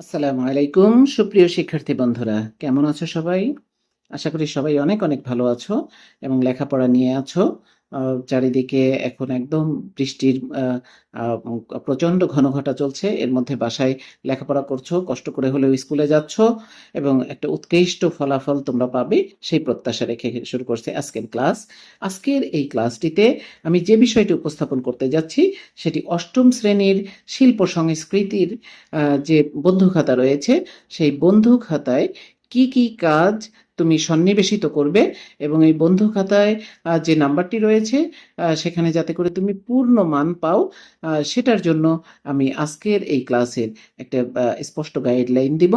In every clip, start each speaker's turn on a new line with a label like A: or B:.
A: আসসালামু আলাইকুম, সুপ্রিয় শিক্ষার্থী বন্ধুরা। কেমন আছো সবাই? আশা করি সবাই অনেক অনেক ভালো আছো এবং লেখাপড়া নিয়ে আছো। চারিদিকে এখন একদম বৃষ্টির প্রচণ্ড ঘনঘটা চলছে। এর মধ্যে বাসায় লেখাপড়া করছ, কষ্ট করে হলেও স্কুলে যাচ্ছ এবং একটা উৎকৃষ্ট ফলাফল তোমরা পাবে সেই প্রত্যাশা রেখে শুরু করছে আজকের ক্লাস। আজকের এই ক্লাসটিতে আমি যে বিষয়টি উপস্থাপন করতে যাচ্ছি সেটি অষ্টম শ্রেণির শিল্প সংস্কৃতির যে বন্ধু খাতা রয়েছে, সেই বন্ধু খাতায় কি কি কাজ তুমি সন্নিবেশিত করবে এবং এই বন্ধু খাতায় যে নাম্বারটি রয়েছে সেখানে যাতে করে তুমি পূর্ণ মান পাও সেটার জন্য আমি আজকের এই ক্লাসের একটা স্পষ্ট গাইডলাইন দিব।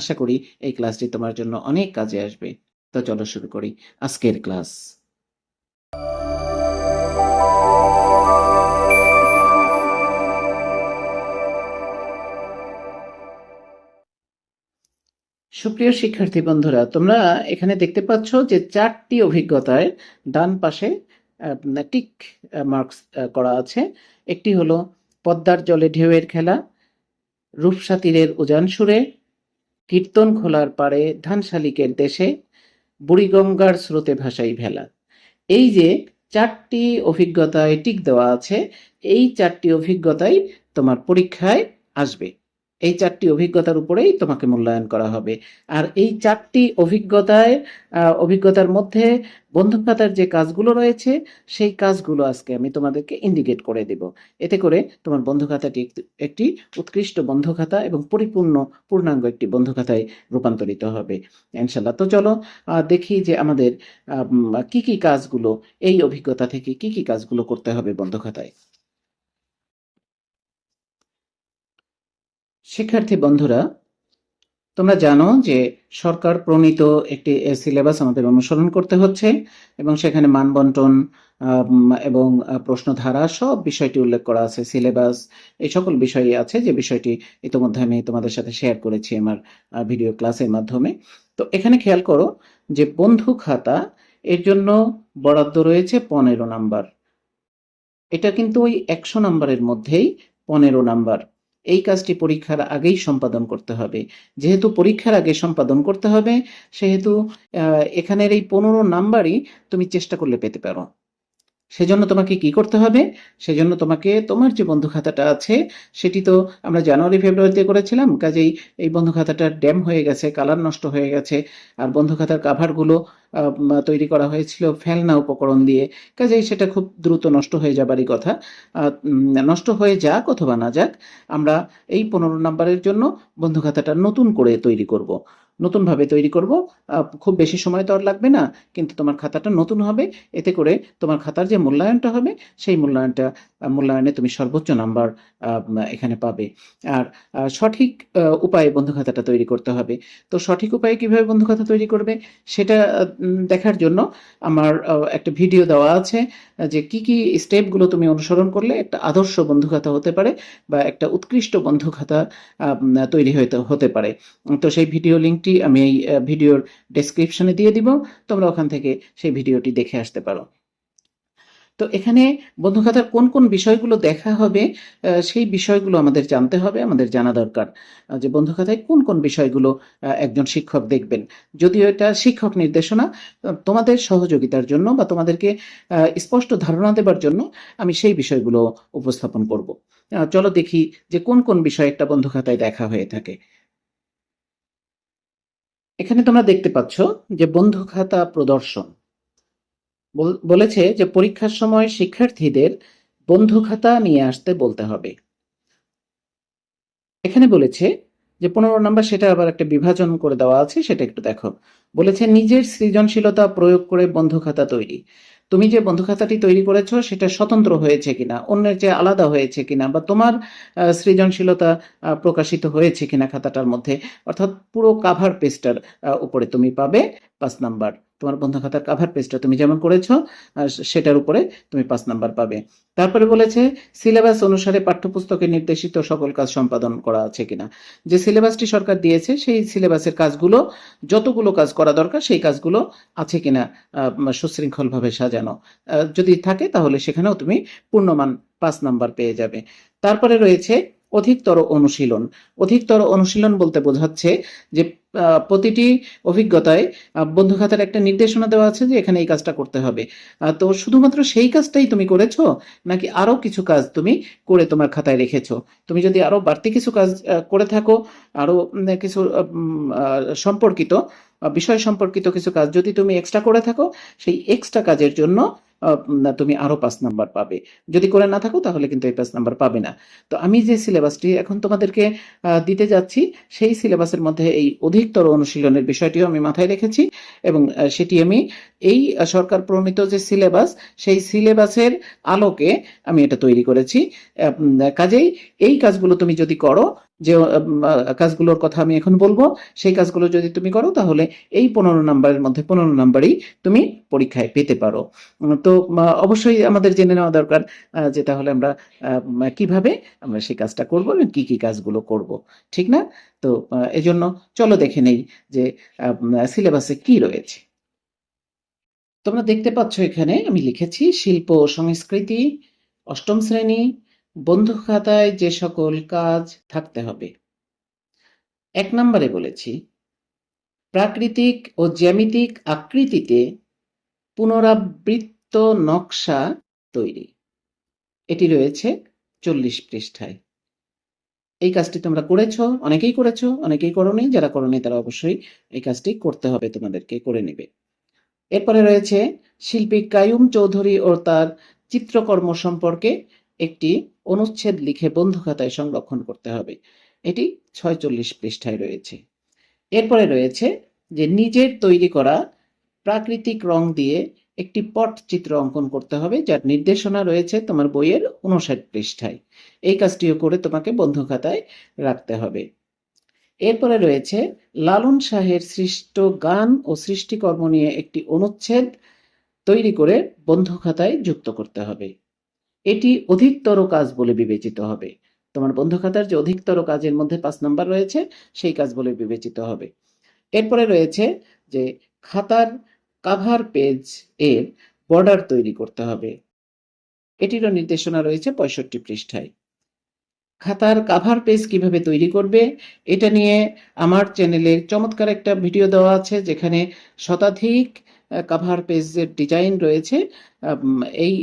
A: আশা করি এই ক্লাসটি তোমার জন্য অনেক কাজে আসবে। তো চলো শুরু করি আজকের ক্লাস। সুপ্রিয় শিক্ষার্থী বন্ধুরা, তোমরা এখানে দেখতে পাচ্ছ যে চারটি অভিজ্ঞতায় ডান পাশে টিক মার্কস করা আছে। একটি হলো পদ্মার জলে ঢেউয়ের খেলা, রূপসা তীরের উজান সুরে, কীর্তন খোলার পাড়ে ধান শালিকের দেশে, বুড়িগঙ্গার স্রোতে ভাসাই ভেলা। এই যে চারটি অভিজ্ঞতায় টিক দেওয়া আছে, এই চারটি অভিজ্ঞতাই তোমার পরীক্ষায় আসবে। এই চারটি অভিজ্ঞতার উপরেই তোমাকে মূল্যায়ন করা হবে। আর এই চারটি অভিজ্ঞতায় অভিজ্ঞতার মধ্যে বন্ধু খাতার যে কাজগুলো রয়েছে, সেই কাজগুলো আজকে আমি তোমাদেরকে ইন্ডিকেট করে দেব। এতে করে তোমার বন্ধু খাতাটি একটি- উৎকৃষ্ট বন্ধু খাতা এবং পরিপূর্ণ, পূর্ণাঙ্গ একটি বন্ধু খাতায় রূপান্তরিত হবে। ইনশাল্লাহ তো চলো দেখি যে আমাদের কি কি কাজগুলো, এই অভিজ্ঞতা থেকে কি কি কাজগুলো করতে হবে বন্ধু খাতায় শিক্ষার্থী বন্ধুরা, তোমরা জানো যে সরকার প্রণীত একটি সিলেবাস আমাদের অনুসরণ করতে হচ্ছে এবং সেখানে মানবন্টন এবং প্রশ্নধারা সব বিষয়টি উল্লেখ করা আছে সিলেবাস এই সকল বিষয়ই আছে যে বিষয়টি ইতিমধ্যে আমি তোমাদের সাথে শেয়ার করেছি আমার ভিডিও ক্লাসের মাধ্যমে। তো এখানে খেয়াল করো যে বন্ধু খাতা এর জন্য বরাদ্দ রয়েছে পনেরো নাম্বার। এটা কিন্তু ওই একশো নাম্বারের মধ্যেই পনেরো নাম্বার। এই কাজটি পরীক্ষার আগেই সম্পাদন করতে হবে। যেহেতু পরীক্ষার আগে সম্পাদন করতে হবে, সেহেতু এখানের এই পনেরো নাম্বারই তুমি চেষ্টা করলে পেতে পারো। সেজন্য তোমাকে কি করতে হবে? সেজন্য তোমাকে তোমার যে বন্ধু খাতাটা আছে, সেটি তো আমরা জানুয়ারি, ফেব্রুয়ারিতে করেছিলাম, কাজেই এই বন্ধু খাতাটা ড্যাম হয়ে গেছে, কালার নষ্ট হয়ে গেছে, আর বন্ধু খাতার কাভারগুলো তৈরি করা হয়েছিল ফেলনা উপকরণ দিয়ে, কাজেই সেটা খুব দ্রুত নষ্ট হয়ে যাবারই কথা। নষ্ট হয়ে যাক অথবা না যাক, আমরা এই পনেরো নাম্বারের জন্য বন্ধু খাতাটা নতুন করে তৈরি করব। নতুনভাবে তৈরি করব। খুব বেশি সময় তো আর লাগবে না, কিন্তু তোমার খাতাটা নতুন হবে। এতে করে তোমার খাতার যে মূল্যায়নটা হবে, সেই মূল্যায়নটা মূল্যায়নে তুমি সর্বোচ্চ নাম্বার এখানে পাবে। আর সঠিক উপায়ে বন্ধু খাতাটা তৈরি করতে হবে। তো সঠিক উপায়ে কীভাবে বন্ধু খাতা তৈরি করবে, সেটা দেখার জন্য আমার একটা ভিডিও দেওয়া আছে, যে কি কি স্টেপগুলো তুমি অনুসরণ করলে একটা আদর্শ বন্ধু খাতা হতে পারে বা একটা উৎকৃষ্ট বন্ধু খাতা তৈরি হতে হতে পারে। তো সেই ভিডিও লিঙ্কটি আমি এই ভিডিওর ডেসক্রিপশনে দিয়ে দিব। তোমরা ওখান থেকে সেই ভিডিওটি দেখে আসতে পারো। তো এখানে বন্ধু খাতার কোন কোন বিষয়গুলো দেখা হবে সেই বিষয়গুলো আমাদের জানতে হবে, আমাদের জানা দরকার। যে বন্ধু খাতায় কোন কোন বিষয়গুলো একজন শিক্ষক দেখবেন। যদিও এটা শিক্ষক নির্দেশনা তোমাদের সহযোগিতার জন্য বা তোমাদেরকে স্পষ্ট ধারণা দেবার জন্য আমি সেই বিষয়গুলো উপস্থাপন করব। চলো দেখি যে কোন কোন বিষয় একটা বন্ধু খাতায় দেখা হয়ে থাকে। এখানে তোমরা দেখতে পাচ্ছ যে বন্ধু খাতা প্রদর্শন। বল- বলেছে যে পরীক্ষার সময় শিক্ষার্থীদের বন্ধু খাতা নিয়ে আসতে বলতে হবে। এখানে বলেছে যে পনেরো নাম্বার সেটা আবার একটা বিভাজন করে দেওয়া আছে, সেটা একটু দেখো। বলেছে নিজের সৃজনশীলতা প্রয়োগ করে বন্ধু খাতা তৈরি। তুমি যে বন্ধু খাতাটি তৈরি করেছ, সেটা স্বতন্ত্র হয়েছে কিনা? অন্যের চেয়ে আলাদা হয়েছে কিনা? বা তোমার সৃজনশীলতা প্রকাশিত হয়েছে কিনা খাতাটার মধ্যে? অর্থাৎ পুরো কাভার পেস্টার উপরে তুমি পাবে পাঁচ নাম্বার। তোমার বন্ধু খাতার কাভার পেজটা তুমি যেমন করেছ সেটার উপরে তুমি পাঁচ নাম্বার পাবে। তারপরে বলেছে সিলেবাস অনুসারে পাঠ্যপুস্তকে নির্দেশিত সকল কাজ সম্পাদন করা আছে কিনা। যে সিলেবাসটি সরকার দিয়েছে, সেই সিলেবাসের কাজগুলো, যতগুলো কাজ করা দরকার, সেই কাজগুলো আছে কিনা সুশৃঙ্খলভাবে সাজানো। যদি থাকে, তাহলে সেখানেও তুমি পূর্ণমান পাঁচ নাম্বার পেয়ে যাবে। তারপরে রয়েছে, অধিকতর অনুশীলন। অধিকতর অনুশীলন বলতে বোঝাচ্ছে যে প্রতিটি অভিজ্ঞতায় বন্ধু খাতার একটা নির্দেশনা দেওয়া আছে যে এখানে এই কাজটা করতে হবে। তো শুধুমাত্র সেই কাজটাই তুমি করেছ নাকি আরও কিছু কাজ তুমি করে তোমার খাতায় রেখেছো? তুমি যদি আরও বাড়তি কিছু কাজ করে থাকো আরও উম, কিছু সম্পর্কিত বিষয় সম্পর্কিত কিছু কাজ যদি তুমি এক্সট্রা করে থাকো সেই এক্সট্রা কাজের জন্য তুমি আরও পাঁচ নাম্বার পাবে। যদি করে না থাকো তাহলে কিন্তু এই পাঁচ নাম্বার পাবে না। তো আমি যে সিলেবাসটি এখন তোমাদেরকে দিতে যাচ্ছি সেই সিলেবাসের মধ্যে এই অধিকতর অনুশীলনের বিষয়টিও আমি মাথায় রেখেছি এবং সেটি আমি এই সরকার প্রণীত যে সিলেবাস, সেই সিলেবাসের আলোকে আমি এটা তৈরি করেছি। কাজেই এই কাজগুলো তুমি যদি করো যে কাজগুলোর কথা আমি এখন বলব, সেই কাজগুলো যদি তুমি করো, তাহলে এই পনেরো নাম্বারের মধ্যে পনেরো নাম্বারই তুমি পরীক্ষায় পেতে পারো। তো অবশ্যই আমাদের জেনে নেওয়া দরকার যে তাহলে আমরা কীভাবে আমরা সেই কাজটা করব, এবং কি, কী কাজগুলো করব, ঠিক না? তো এজন্য চলো দেখে নেই যে সিলেবাসে কি রয়েছে। তোমরা দেখতে পাচ্ছ এখানে আমি লিখেছি শিল্প সংস্কৃতি, অষ্টম শ্রেণি বন্ধু খাতায় যে সকল কাজ থাকতে হবে। এক নম্বরে বলেছি, প্রাকৃতিক ও জ্যামিতিক আকৃতিতে পুনরাবৃত্ত নকশা তৈরি। এটি রয়েছে চল্লিশ পৃষ্ঠায়। এই কাজটি তোমরা করেছ, অনেকেই করেছ, অনেকেই করোনি, যারা করোনি তারা অবশ্যই এই কাজটি করতে হবে, তোমাদেরকে করে নেবে। এরপরে রয়েছে শিল্পী কায়ুম চৌধুরী ও তার চিত্রকর্ম সম্পর্কে একটি অনুচ্ছেদ লিখে বন্ধু খাতায় সংরক্ষণ করতে হবে। এটি ছয়চল্লিশ পৃষ্ঠায় রয়েছে। এরপরে রয়েছে যে নিজের তৈরি করা প্রাকৃতিক রং দিয়ে একটি পট চিত্র অঙ্কন করতে হবে, যার নির্দেশনা রয়েছে তোমার বইয়ের উনষাট পৃষ্ঠায়। এই কাজটিও করে তোমাকে বন্ধু খাতায় রাখতে হবে। এরপরে রয়েছে, লালন শাহের সৃষ্ট গান ও সৃষ্টিকর্ম নিয়ে একটি অনুচ্ছেদ তৈরি করে বন্ধু খাতায় যুক্ত করতে হবে। এটি অধিকতর কাজ বলে বিবেচিত হবে। তোমার বন্ধু খাতার যে অধিকতর কাজের মধ্যে পাঁচ নম্বর রয়েছে, সেই কাজ বলে বিবেচিত হবে। এরপরে রয়েছে যে খাতার কাভার পেজ এর বর্ডার তৈরি করতে হবে। এটিরও নির্দেশনা রয়েছে পঁয়ষট্টি পৃষ্ঠায়। খাতার কাভার পেজ কীভাবে তৈরি করবে, এটা নিয়ে আমার চ্যানেলে চমৎকার একটা ভিডিও দেওয়া আছে, যেখানে শতাধিক কাভার পেজের ডিজাইন রয়েছে। এই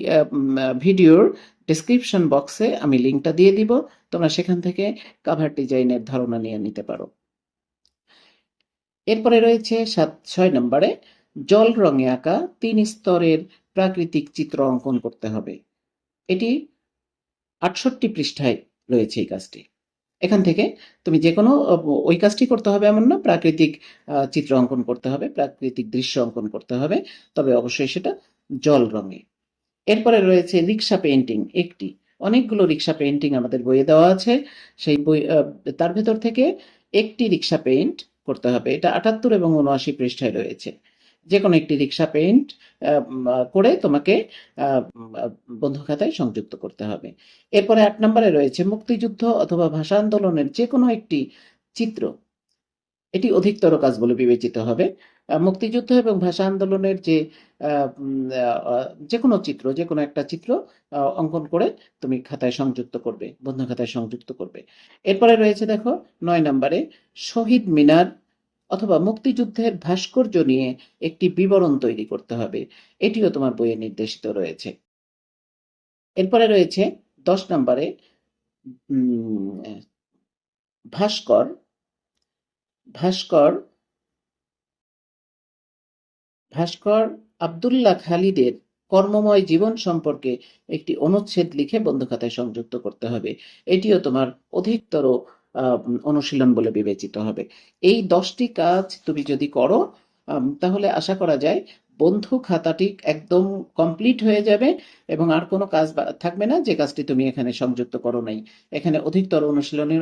A: ভিডিওর ডেসক্রিপশন বক্সে আমি লিঙ্কটা দিয়ে দিব। তোমরা সেখান থেকে কাভার ডিজাইনের ধারণা নিয়ে নিতে পারো। এরপরে রয়েছে সাত, ছয় নম্বরে, জল রঙে আঁকা তিন স্তরের প্রাকৃতিক চিত্র অঙ্কন করতে হবে। এটি আটষট্টি পৃষ্ঠায় রয়েছে এই কাজটি। এখান থেকে তুমি যে কোনো ওই কাজটি করতে হবে এমন না, প্রাকৃতিক চিত্র অঙ্কন করতে হবে, প্রাকৃতিক দৃশ্য অঙ্কন করতে হবে, তবে অবশ্যই সেটা জল রঙে। এরপরে রয়েছে রিক্সা পেইন্টিং একটি। অনেকগুলো রিক্সা পেইন্টিং আমাদের বইয়ে দেওয়া আছে। সেই বই তার ভেতর থেকে একটি রিক্সা পেইন্ট করতে হবে। এটা আটাত্তর এবং উনআশি পৃষ্ঠায় রয়েছে। যে কোনো একটি রিক্সা পেইন্ট করে তোমাকে বন্ধু খাতায় সংযুক্ত করতে হবে। এরপরে আট নম্বরে রয়েছে মুক্তিযুদ্ধ অথবা ভাষা আন্দোলনের যে কোনো একটি চিত্র। এটি অধিকতর কাজ বলে বিবেচিত হবে। মুক্তিযুদ্ধ এবং ভাষা আন্দোলনের যে যে কোনো চিত্র যে কোনো একটা চিত্র অঙ্কন করে তুমি খাতায় সংযুক্ত করবে বন্ধু খাতায় সংযুক্ত করবে। এরপরে রয়েছে দেখো, নয় নম্বরে শহীদ মিনার অথবা মুক্তিযুদ্ধের ভাস্কর্য নিয়ে একটি বিবরণ তৈরি করতে হবে। এটিও তোমার বইয়ে নির্দেশিত রয়েছে। এরপরে রয়েছে দশ নম্বরে ভাস্কর ভাস্কর ভাস্কর আব্দুল্লাহ খালিদের কর্মময় জীবন সম্পর্কে একটি অনুচ্ছেদ লিখে বন্ধু খাতায় সংযুক্ত করতে হবে। এটিও তোমার অধিকতর অনুশীলন বলে বিবেচিত হবে। এই দশটি কাজ তুমি যদি করো তাহলে আশা করা যায় বন্ধু খাতাটি একদম কমপ্লিট হয়ে যাবে এবং আর কোনো কাজ থাকবে না যে কাজটি তুমি এখানে সংযুক্ত করো নাই। এখানে অধিকতর অনুশীলনী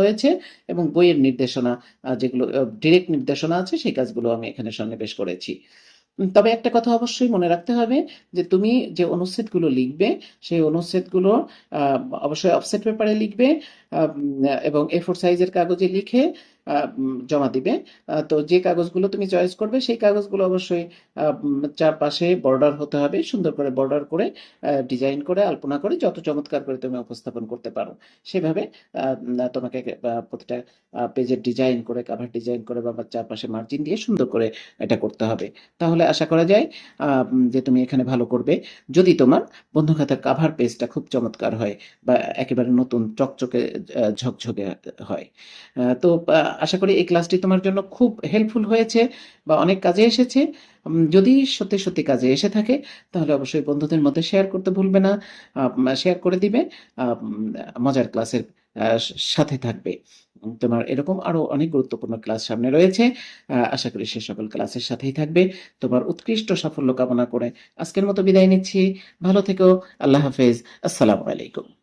A: রয়েছে এবং বইয়ের নির্দেশনা যেগুলো ডিরেক্ট নির্দেশনা আছে, সেই কাজগুলো আমি এখানে সন্নিবেশ করেছি। তবে একটা কথা অবশ্যই মনে রাখতে হবে যে তুমি যে অনুচ্ছেদগুলো লিখবে, সেই অনুচ্ছেদগুলো অবশ্যই অফসেট পেপারে লিখবে এবং এ ফোর সাইজের কাগজে লিখে জমা দিবে। তো যে কাগজগুলো তুমি চয়েস করবে, সেই কাগজগুলো অবশ্যই চারপাশে বর্ডার হতে হবে, সুন্দর করে বর্ডার করে ডিজাইন করে, আলপনা করে, যত চমৎকার করে তুমি উপস্থাপন করতে পারো। সেভাবে তোমাকে প্রতিটা পেজের ডিজাইন করে কাভার ডিজাইন করে বা চারপাশে মার্জিন দিয়ে সুন্দর করে এটা করতে হবে। তাহলে আশা করা যায় যে তুমি এখানে ভালো করবে। যদি তোমার বন্ধু খাতার কাভার পেজটা খুব চমৎকার হয় বা একেবারে নতুন, চকচকে ঝকঝকে হয়। তো আশা করি এই ক্লাসটি তোমার জন্য খুব হেল্পফুল হয়েছে বা অনেক কাজে এসেছে। যদি সত্যি সত্যি কাজে এসে থাকে, তাহলে অবশ্যই বন্ধুদের মধ্যে শেয়ার করতে ভুলবে না। শেয়ার করে দিবে। মজার ক্লাসের সাথে থাকবে। তোমার এরকম আরও অনেক গুরুত্বপূর্ণ ক্লাস সামনে রয়েছে। আশা করি সে সকল ক্লাসের সাথেই থাকবে। তোমার উৎকৃষ্ট সাফল্য কামনা করে আজকের মতো বিদায় নিচ্ছি। ভালো থেকো। আল্লাহ হাফেজ। আসসালামু আলাইকুম।